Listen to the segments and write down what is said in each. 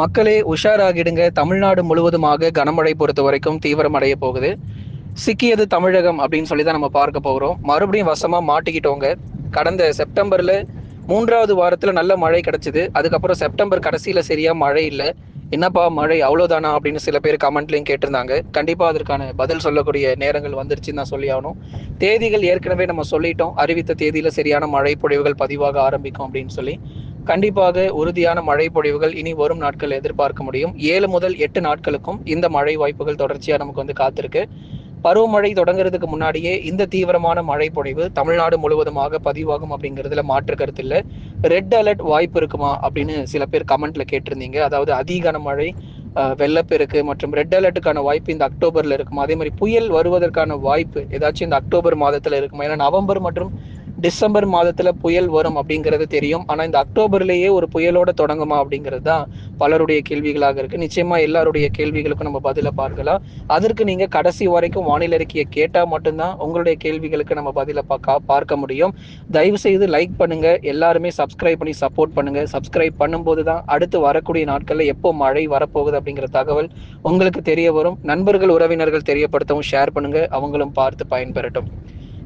மக்களே உஷாராகிடுங்க. தமிழ்நாடு முழுவதுமாக கனமழை பொறுத்த வரைக்கும் தீவிரமடைய போகுது. சிக்கியது தமிழகம் அப்படின்னு சொல்லி தான் நம்ம பார்க்க போகிறோம். மறுபடியும் வசமாக மாட்டிக்கிட்டோங்க. கடந்த செப்டம்பரில் மூன்றாவது வாரத்தில் நல்ல மழை கிடச்சிது. அதுக்கப்புறம் செப்டம்பர் கடைசியில் சரியாக மழை இல்லை. என்னப்பா மழை? அவ்வளோதானா அப்படின்னு சில பேர் கமெண்ட்லையும் கேட்டிருந்தாங்க. கண்டிப்பாக அதற்கான பதில் சொல்லக்கூடிய நேரங்கள் வந்துருச்சுன்னு தான் சொல்லி ஆகணும். தேதிகள் ஏற்கனவே நம்ம சொல்லிட்டோம். அறிவித்த தேதியில் சரியான மழை பொழிவுகள் பதிவாக ஆரம்பிக்கும் அப்படின்னு சொல்லி. கண்டிப்பாக உறுதியான மழை பொழிவுகள் இனி வரும் நாட்கள் எதிர்பார்க்க முடியும். ஏழு முதல் எட்டு நாட்களுக்கும் இந்த மழை வாய்ப்புகள் தொடர்ச்சியா நமக்கு வந்து காத்திருக்கு. பருவமழை தொடங்குறதுக்கு முன்னாடியே இந்த தீவிரமான மழை பொழிவு தமிழ்நாடு முழுவதுமாக பதிவாகும் அப்படிங்கிறதுல மாற்று கருத்து இல்லை. ரெட் அலர்ட் வாய்ப்பு இருக்குமா அப்படின்னு சில பேர் கமெண்ட்ல கேட்டிருந்தீங்க. அதாவது அதிகன மழை வெள்ளப்பெருக்கு மற்றும் ரெட் அலர்ட்டுக்கான வாய்ப்பு இந்த அக்டோபர்ல இருக்குமா? அதே மாதிரி புயல் வருவதற்கான வாய்ப்பு ஏதாச்சும் இந்த அக்டோபர் மாதத்துல இருக்குமா? ஏன்னா நவம்பர் மற்றும் டிசம்பர் மாதத்துல புயல் வரும் அப்படிங்கிறது தெரியும். ஆனா இந்த அக்டோபர்லயே ஒரு புயலோட தொடங்குமா அப்படிங்கிறது தான் பலருடைய கேள்விகளாக இருக்கு. நிச்சயமா எல்லாருடைய கேள்விகளுக்கும் நம்ம பதில பார்க்கலாம். அதற்கு நீங்க கடைசி வரைக்கும் வானிலை அறிக்கையை கேட்டா மட்டும்தான் உங்களுடைய கேள்விகளுக்கு நம்ம பதில பார்க்க பார்க்க முடியும். தயவு செய்து லைக் பண்ணுங்க. எல்லாருமே சப்ஸ்கிரைப் பண்ணி சப்போர்ட் பண்ணுங்க. சப்ஸ்கிரைப் பண்ணும்போது தான் அடுத்து வரக்கூடிய நாட்கள்ல எப்போ மழை வரப்போகுது அப்படிங்கிற தகவல் உங்களுக்கு தெரிய வரும். நண்பர்கள் உறவினர்கள் தெரியப்படுத்தவும் ஷேர் பண்ணுங்க. அவங்களும் பார்த்து பயன்பெறட்டும்.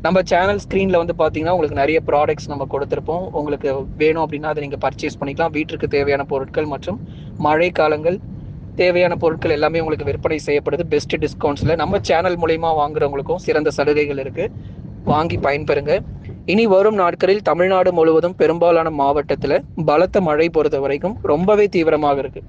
நம்ம சேனல் ஸ்க்ரீனில் வந்து பார்த்தீங்கன்னா உங்களுக்கு நிறைய ப்ராடக்ட்ஸ் நம்ம கொடுத்துருப்போம். உங்களுக்கு வேணும் அப்படின்னா அதை நீங்கள் பர்ச்சேஸ் பண்ணிக்கலாம். வீட்டிற்கு தேவையான பொருட்கள் மற்றும் மழை காலங்கள் தேவையான பொருட்கள் எல்லாமே உங்களுக்கு விற்பனை செய்யப்படுது. பெஸ்ட் டிஸ்கவுண்ட்ஸில் நம்ம சேனல் மூலயமா வாங்குறவங்களுக்கும் சிறந்த சலுகைகள் இருக்குது வாங்கி பயன்பெறுங்க. இனி வரும் நாட்களில் தமிழ்நாடு முழுவதும் பெரும்பாலான மாவட்டத்தில் பலத்த மழை பொறுத்த வரைக்கும் ரொம்பவே தீவிரமாக இருக்கு.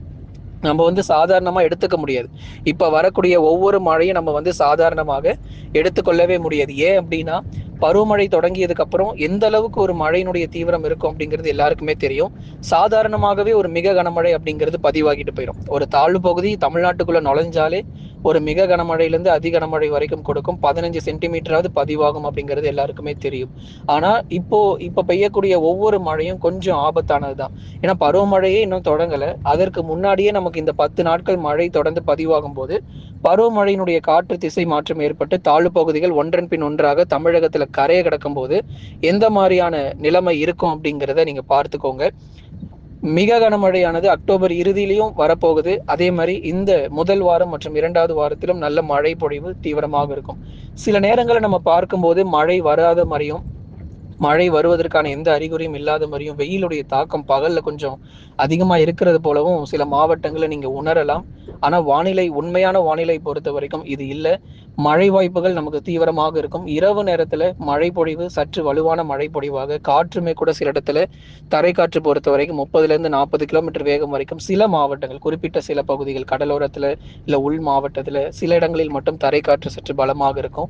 நம்ம வந்து சாதாரணமாக எடுத்துக்க முடியாது. இப்போ வரக்கூடிய ஒவ்வொரு மழையும் நம்ம வந்து சாதாரணமாக எடுத்துக்கொள்ளவே முடியாது. ஏன் அப்படின்னா பருவமழை தொடங்கியதுக்கு அப்புறம் எந்த அளவுக்கு ஒரு மழையினுடைய தீவிரம் இருக்கும் அப்படிங்கிறது எல்லாருக்குமே தெரியும். சாதாரணமாகவே ஒரு மிக கனமழை அப்படிங்கிறது பதிவாகிட்டு போயிடும் ஒரு தாழ்வு பகுதி தமிழ்நாட்டுக்குள்ள நுழைஞ்சாலே ஒரு மிக கனமழையிலிருந்து அதி கனமழை வரைக்கும் கொடுக்கும். பதினஞ்சு சென்டிமீட்டராவது பதிவாகும் அப்படிங்கிறது எல்லாருக்குமே தெரியும். ஆனா இப்போ இப்ப பெய்யக்கூடிய ஒவ்வொரு மழையும் கொஞ்சம் ஆபத்தானது தான் ஏன்னா பருவமழையே இன்னும் தொடங்கல. அதற்கு முன்னாடியே நமக்கு இந்த பத்து நாட்கள் மழை தொடர்ந்து பதிவாகும் போது பருவமழையினுடைய காற்று திசை மாற்றம் ஏற்பட்டு தாழ்வு பகுதிகள் ஒன்றன் பின் ஒன்றாக தமிழகத்துல கரையை கிடக்கும் போது எந்த மாதிரியான நிலைமை இருக்கும் அப்படிங்கிறத நீங்க பார்த்துக்கோங்க. மிக கனமழையானது அக்டோபர் இறுதியிலையும் வரப்போகுது. அதே மாதிரி இந்த முதல் வாரம் மற்றும் இரண்டாவது வாரத்திலும் நல்ல மழை பொழிவு தீவிரமாக இருக்கும். சில நேரங்களை நம்ம பார்க்கும்போது மழை வராத மாதிரியும் மழை வருவதற்கான எந்த அறிகுறியும் இல்லாத மாதிரியும் வெயிலுடைய தாக்கம் பகல்ல கொஞ்சம் அதிகமா இருக்கிறது போலவும் சில மாவட்டங்களை நீங்க உணரலாம். ஆனா வானிலை உண்மையான வானிலை பொறுத்த வரைக்கும் இது இல்லை. மழை வாய்ப்புகள் நமக்கு தீவிரமாக இருக்கும். இரவு நேரத்துல மழை பொழிவு சற்று வலுவான மழை பொழிவாக காற்றுமே கூட சில இடத்துல தரை காற்று பொறுத்த வரைக்கும் முப்பதுல இருந்து நாற்பது கிலோமீட்டர் வேகம் வரைக்கும் சில மாவட்டங்கள் குறிப்பிட்ட சில பகுதிகள் கடலோரத்துல இல்ல உள் மாவட்டத்துல சில இடங்களில் மட்டும் தரை காற்று சற்று பலமாக இருக்கும்.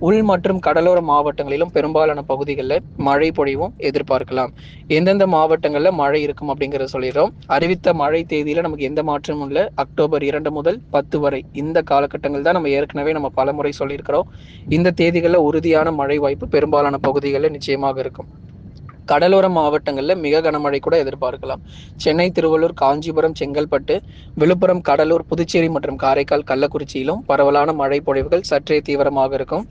உள் மற்றும் கடலோர மாவட்டங்களிலும் பெரும்பாலான பகுதிகளில் மழை பொழிவும் எதிர்பார்க்கலாம். எந்தெந்த மாவட்டங்கள்ல மழை இருக்கும் அப்படிங்கறத சொல்லிடுறோம். அறிவித்த மழை தேதியில நமக்கு எந்த மாற்றமும் இல்லை. அக்டோபர் இரண்டு முதல் பத்து வரை இந்த காலகட்டங்கள் தான் நம்ம ஏற்கனவே நம்ம பலமுறை சொல்லியிருக்கிறோம். இந்த தேதிகளில் உறுதியான மழை வாய்ப்பு பெரும்பாலான பகுதிகளில் நிச்சயமாக இருக்கும். கடலோர மாவட்டங்களில் மிக கனமழை கூட எதிர்பார்க்கலாம். சென்னை திருவள்ளூர் காஞ்சிபுரம் செங்கல்பட்டு விழுப்புரம் கடலூர் புதுச்சேரி மற்றும் காரைக்கால் கள்ளக்குறிச்சியிலும் பரவலான மழை பொழிவுகள் சற்றே தீவிரமாக இருக்கும்.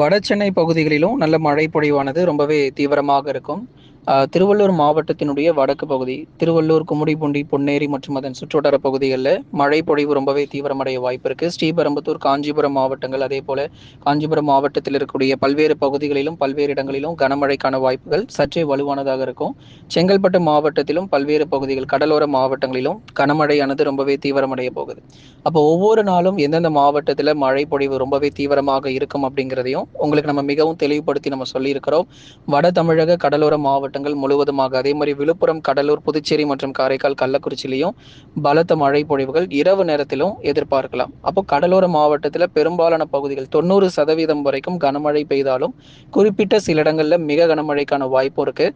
வட சென்னை பகுதிகளிலும் நல்ல மழை பொழிவானது ரொம்பவே தீவிரமாக இருக்கும். திருவள்ளூர் மாவட்டத்தினுடைய வடக்கு பகுதி திருவள்ளூர் கும்மிடிப்பூண்டி பொன்னேரி மற்றும் அதன் சுற்றுவட்டார பகுதிகளில் மழை பொழிவு ரொம்பவே தீவிரமடைய வாய்ப்பு இருக்கு. ஸ்ரீபெரும்புத்தூர் காஞ்சிபுரம் மாவட்டங்கள் அதே போல காஞ்சிபுரம் மாவட்டத்தில் இருக்கக்கூடிய பல்வேறு பகுதிகளிலும் பல்வேறு இடங்களிலும் கனமழைக்கான வாய்ப்புகள் சற்றே வலுவானதாக இருக்கும். செங்கல்பட்டு மாவட்டத்திலும் பல்வேறு பகுதிகள் கடலோர மாவட்டங்களிலும் கனமழையானது ரொம்பவே தீவிரமடைய போகுது. அப்போ ஒவ்வொரு நாளும் எந்தெந்த மாவட்டத்தில் மழை பொழிவு ரொம்பவே தீவிரமாக இருக்கும் அப்படிங்கிறதையும் உங்களுக்கு நம்ம மிகவும் தெளிவுபடுத்தி நம்ம சொல்லியிருக்கிறோம். வட தமிழக கடலோர மாவட்டங்கள் முழுவதுமாக. அதே மாதிரி விழுப்புரம் கடலூர் புதுச்சேரி மற்றும் காரைக்கால் கள்ளக்குறிச்சியிலையும் பலத்த மழை பொழிவுகள் இரவு நேரத்திலும் எதிர்பார்க்கலாம். அப்போ கடலோர மாவட்டத்தில் பெரும்பாலான பகுதிகள் தொண்ணூறு சதவீதம் வரைக்கும் கனமழை பெய்தாலும் குறிப்பிட்ட சில இடங்களில் மிக கனமழைக்கான வாய்ப்பு இருக்கு.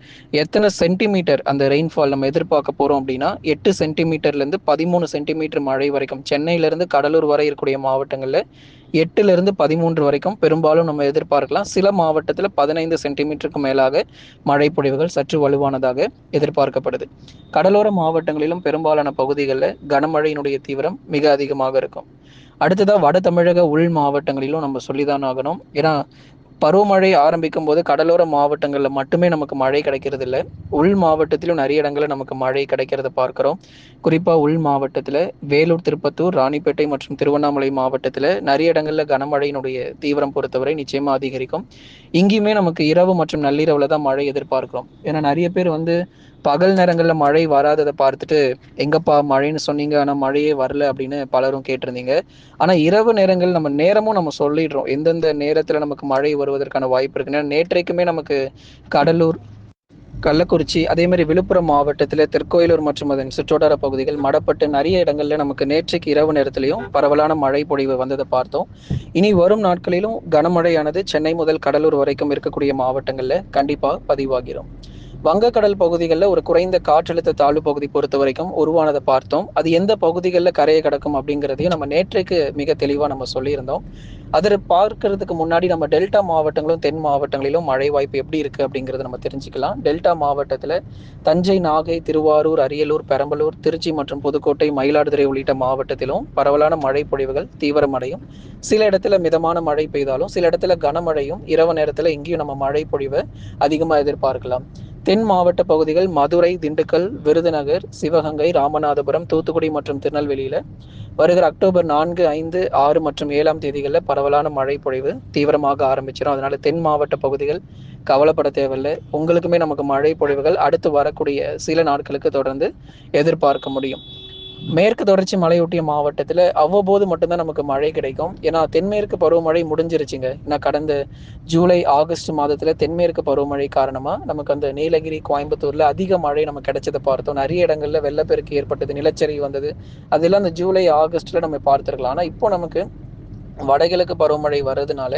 எத்தனை சென்டிமீட்டர் அந்த ரெயின்ஃபால் நம்ம எதிர்பார்க்க போறோம் அப்படின்னா எட்டு சென்டிமீட்டர்லேருந்து பதிமூணு சென்டிமீட்டர் மழை வரைக்கும் சென்னையிலிருந்து கடலூர் வரை இருக்கக்கூடிய மாவட்டங்களில் எட்டுல இருந்து பதிமூன்று வரைக்கும் பெரும்பாலும் நம்ம எதிர்பார்க்கலாம். சில மாவட்டத்தில் பதினைந்து சென்டிமீட்டருக்கு மேலாக மழை பொழிவுகள் சற்று வலுவானதாக எதிர்பார்க்கப்படுது. கடலோர மாவட்டங்களிலும் பெரும்பாலான பகுதிகளில் கனமழையினுடைய தீவிரம் மிக அதிகமாக இருக்கும். அடுத்ததாக வட தமிழக உள் மாவட்டங்களிலும் நம்ம சொல்லிதான் ஆகணும் ஏன்னா பருவமழை ஆரம்பிக்கும் போது கடலோர மாவட்டங்களில் மட்டுமே நமக்கு மழை கிடைக்கிறது இல்லை உள் மாவட்டத்திலும் நிறைய இடங்களில் நமக்கு மழை கிடைக்கிறத பார்க்குறோம். குறிப்பாக உள் மாவட்டத்தில் வேலூர் திருப்பத்தூர் ராணிப்பேட்டை மற்றும் திருவண்ணாமலை மாவட்டத்தில் நிறைய இடங்களில் கனமழையினுடைய தீவிரம் பொறுத்தவரை நிச்சயமாக அதிகரிக்கும். இங்கேயுமே நமக்கு இரவு மற்றும் நள்ளிரவில் தான் மழை எதிர்பார்க்கிறோம். ஏன்னா நிறைய பேர் வந்து பகல் நேரங்களில் மழை வராததை பார்த்துட்டு எங்கப்பா மழைன்னு சொன்னீங்க ஆனால் மழையே வரல அப்படின்னு பலரும் கேட்டிருந்தீங்க. ஆனால் இரவு நேரங்கள் நம்ம நேரமும் நம்ம சொல்லிடுறோம். எந்தெந்த நேரத்தில் நமக்கு மழை வருவதற்கான வாய்ப்பு இருக்கு. நேற்றைக்குமே நமக்கு கடலூர் கள்ளக்குறிச்சி அதே மாதிரி விழுப்புரம் மாவட்டத்தில் தெற்கோயிலூர் மற்றும் அதன் சுற்றுவட்டார பகுதிகள் மடப்பட்டு நிறைய இடங்கள்ல நமக்கு நேற்றைக்கு இரவு நேரத்திலையும் பரவலான மழை பொழிவு வந்ததை பார்த்தோம். இனி வரும் நாட்களிலும் கனமழையானது சென்னை முதல் கடலூர் வரைக்கும் இருக்கக்கூடிய மாவட்டங்களில் கண்டிப்பாக பதிவாகிறோம் வங்கக்கடல் பகுதிகளில் ஒரு குறைந்த காற்றழுத்த தாழ்வு பகுதி பொறுத்த வரைக்கும் உருவானதை பார்த்தோம். அது எந்த பகுதிகளில் கரையை கிடக்கும் அப்படிங்கிறதையும் நம்ம நேற்றைக்கு மிக தெளிவாக நம்ம சொல்லியிருந்தோம். அதை பார்க்கறதுக்கு முன்னாடி நம்ம டெல்டா மாவட்டங்களும் தென் மாவட்டங்களிலும் மழை வாய்ப்பு எப்படி இருக்குது அப்படிங்கிறத நம்ம தெரிஞ்சுக்கலாம். டெல்டா மாவட்டத்தில் தஞ்சை நாகை திருவாரூர் அரியலூர் பெரம்பலூர் திருச்சி மற்றும் புதுக்கோட்டை மயிலாடுதுறை உள்ளிட்ட மாவட்டத்திலும் பரவலான மழை பொழிவுகள் தீவிரமடையும். சில இடத்துல மிதமான மழை பெய்தாலும் சில இடத்துல கனமழையும் இரவு நேரத்தில் இங்கேயும் நம்ம மழை பொழிவை அதிகமாக எதிர்பார்க்கலாம். தென் மாவட்ட பகுதிகள் மதுரை திண்டுக்கல் விருதுநகர் சிவகங்கை ராமநாதபுரம் தூத்துக்குடி மற்றும் திருநெல்வேலியில் வருகிற அக்டோபர் நான்கு ஐந்து ஆறு மற்றும் ஏழாம் தேதிகளில் பரவலான மழை பொழிவு தீவிரமாக ஆரம்பிச்சிடும் அதனால தென் மாவட்ட பகுதிகள் கவலைப்பட தேவையில்லை. உங்களுக்குமே நமக்கு மழை பொழிவுகள் அடுத்து வரக்கூடிய சில நாட்களுக்கு தொடர்ந்து எதிர்பார்க்க முடியும். மேற்கு தொடர்ச்சி மலையொட்டிய மாவட்டத்தில் அவ்வப்போது மட்டும்தான் நமக்கு மழை கிடைக்கும். ஏன்னா தென்மேற்கு பருவமழை முடிஞ்சிருச்சுங்க. ஏன்னா கடந்த ஜூலை ஆகஸ்ட் மாதத்தில் தென்மேற்கு பருவமழை காரணமாக நமக்கு அந்த நீலகிரி கோயம்புத்தூரில் அதிக மழை நமக்கு கிடைச்சதை பார்த்தோம். நிறைய இடங்களில் வெள்ளப்பெருக்கு ஏற்பட்டது நிலச்சரிவு வந்தது. அதெல்லாம் அந்த ஜூலை ஆகஸ்ட்டில் நம்ம பார்த்துருக்கலாம். ஆனால் இப்போ நமக்கு வடகிழக்கு பருவமழை வர்றதுனால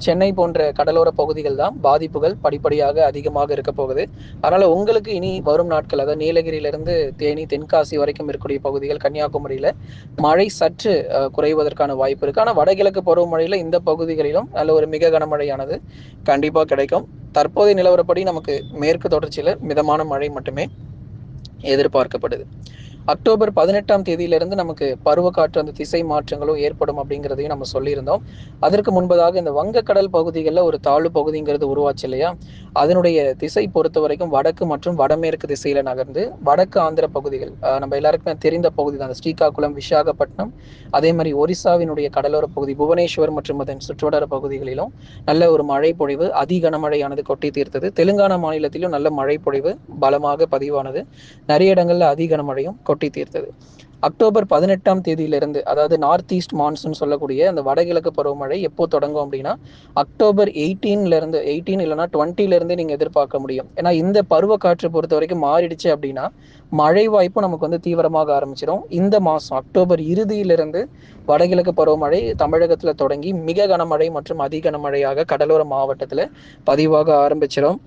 சென்னை போன்ற கடலோர பகுதிகள் தான் பாதிப்புகள் படிப்படியாக அதிகமாக இருக்க போகுது. அதனால உங்களுக்கு இனி வரும் நாட்கள் அதாவது நீலகிரியிலிருந்து தேனி தென்காசி வரைக்கும் இருக்கக்கூடிய பகுதிகள் கன்னியாகுமரியில மழை சற்று குறைவதற்கான வாய்ப்பு இருக்கு. ஆனால் வடகிழக்கு பருவமழையில இந்த பகுதிகளிலும் நல்ல ஒரு மிக கனமழையானது கண்டிப்பாக கிடைக்கும். தற்போதைய நிலவரப்படி நமக்கு மேற்கு தொடர்ச்சியில் மிதமான மழை மட்டுமே எதிர்பார்க்கப்படுது. அக்டோபர் பதினெட்டாம் தேதியிலிருந்து நமக்கு பருவக்காற்று அந்த திசை மாற்றங்களும் ஏற்படும் அப்படிங்கிறதையும் நம்ம சொல்லியிருந்தோம். அதற்கு முன்பதாக இந்த வங்கக்கடல் பகுதிகளில் ஒரு தாழ்வு பகுதிங்கிறது உருவாச்சு இல்லையா? அதனுடைய திசை பொறுத்த வரைக்கும் வடக்கு மற்றும் வடமேற்கு திசையில நகர்ந்து வடக்கு ஆந்திர பகுதிகள் நம்ம எல்லாருக்குமே தெரிந்த பகுதி தான் ஸ்ரீகாக்குளம் விசாகப்பட்டினம் அதே மாதிரி ஒரிசாவினுடைய கடலோர பகுதி புவனேஸ்வர் மற்றும் அதன் சுற்றுவட்டார பகுதிகளிலும் நல்ல ஒரு மழை பொழிவு அதி கனமழையானது கொட்டி தீர்த்தது. தெலுங்கானா மாநிலத்திலும் நல்ல மழை பொழிவு பலமாக பதிவானது. நிறைய இடங்கள்ல அதி கனமழையும் கொட்டி தீர்த்தது. அக்டோபர் பதினெட்டாம் தேதியிலிருந்து அதாவது நார்த் ஈஸ்ட் மான்சூன் சொல்லக்கூடிய அந்த வடகிழக்கு பருவமழை எப்போ தொடங்கும் அப்படின்னா அக்டோபர் எயிட்டீன்ல இருந்து எயிட்டீன் இல்லைனா டுவெண்ட்டில இருந்து நீங்க எதிர்பார்க்க முடியும். ஏன்னா இந்த பருவ காற்று பொறுத்த வரைக்கும் மாறிடுச்சு அப்படின்னா மழை வாய்ப்பும் நமக்கு வந்து தீவிரமாக ஆரம்பிச்சிடும் இந்த மாதம் அக்டோபர் இறுதியிலிருந்து வடகிழக்கு பருவமழை தமிழகத்தில் தொடங்கி மிக கனமழை மற்றும் அதி கனமழையாக கடலோர மாவட்டத்தில் பதிவாக ஆரம்பிச்சிடும்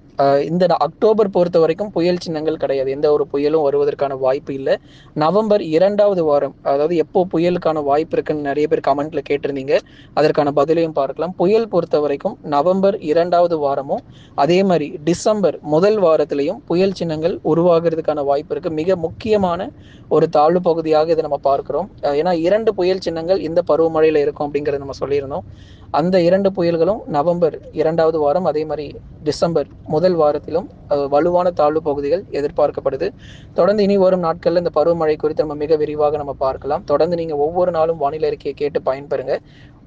இந்த அக்டோபர் பொறுத்த வரைக்கும் புயல் சின்னங்கள் கிடையாது. எந்த ஒரு புயலும் வருவதற்கான வாய்ப்பு இல்லை. நவம்பர் இரண்டாவது வாரம் அதாவது எப்போ புயலுக்கான வாய்ப்பு இருக்குன்னு நிறைய பேர் கமெண்ட்ல கேட்டிருந்தீங்க. அதற்கான பதிலையும் பார்க்கலாம். புயல் பொறுத்த வரைக்கும் நவம்பர் இரண்டாவது வாரமும் அதே மாதிரி டிசம்பர் முதல் வாரத்திலையும் புயல் சின்னங்கள் உருவாகிறதுக்கான வாய்ப்பு இருக்கு. மிக முக்கியமான ஒரு தாழ்வு பகுதியாக இதை நம்ம பார்க்கிறோம். ஏன்னா இரண்டு புயல் சின்னங்கள் இந்த பருவமழையில் இருக்கும் அப்படிங்கறத நம்ம சொல்லியிருந்தோம். அந்த இரண்டு புயல்களும் நவம்பர் இரண்டாவது வாரம் அதே மாதிரி டிசம்பர் முதல் வாரத்திலும் வலுவான தாழ்வு பகுதிகள் எதிர்பார்க்கப்படுது. தொடர்ந்து இனி வரும் நாட்களில் இந்த பருவமழை குறித்து நம்ம மிக விரிவாக நம்ம பார்க்கலாம். தொடர்ந்து நீங்கள் ஒவ்வொரு நாளும் வானிலை அறிக்கையை கேட்டு பயன்பெறுங்க.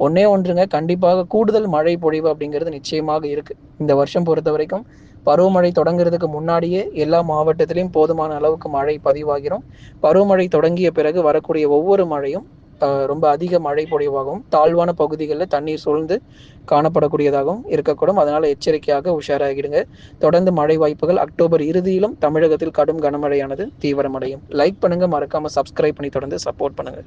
ஒன்னே ஒன்றுங்க. கண்டிப்பாக கூடுதல் மழை பொழிவு அப்படிங்கிறது நிச்சயமாக இருக்கு. இந்த வருஷம் பொறுத்த வரைக்கும் பருவமழை தொடங்குறதுக்கு முன்னாடியே எல்லா மாவட்டத்திலையும் போதுமான அளவுக்கு மழை பதிவாகிறோம் பருவமழை தொடங்கிய பிறகு வரக்கூடிய ஒவ்வொரு மழையும் ரொம்ப அதிக மழை பொழிவாகவும் தாழ்வான பகுதிகளில் தண்ணீர் சூழ்ந்து காணப்படக்கூடியதாகவும் இருக்கக்கூடும். அதனால் எச்சரிக்கையாக உஷாராகிடுங்க. தொடர்ந்து மழை வாய்ப்புகள் அக்டோபர் இறுதியிலும் தமிழகத்தில் கடும் கனமழையானது தீவிரமடையும். லைக் பண்ணுங்க மறக்காம சப்ஸ்கிரைப் பண்ணி தொடர்ந்து சப்போர்ட் பண்ணுங்க.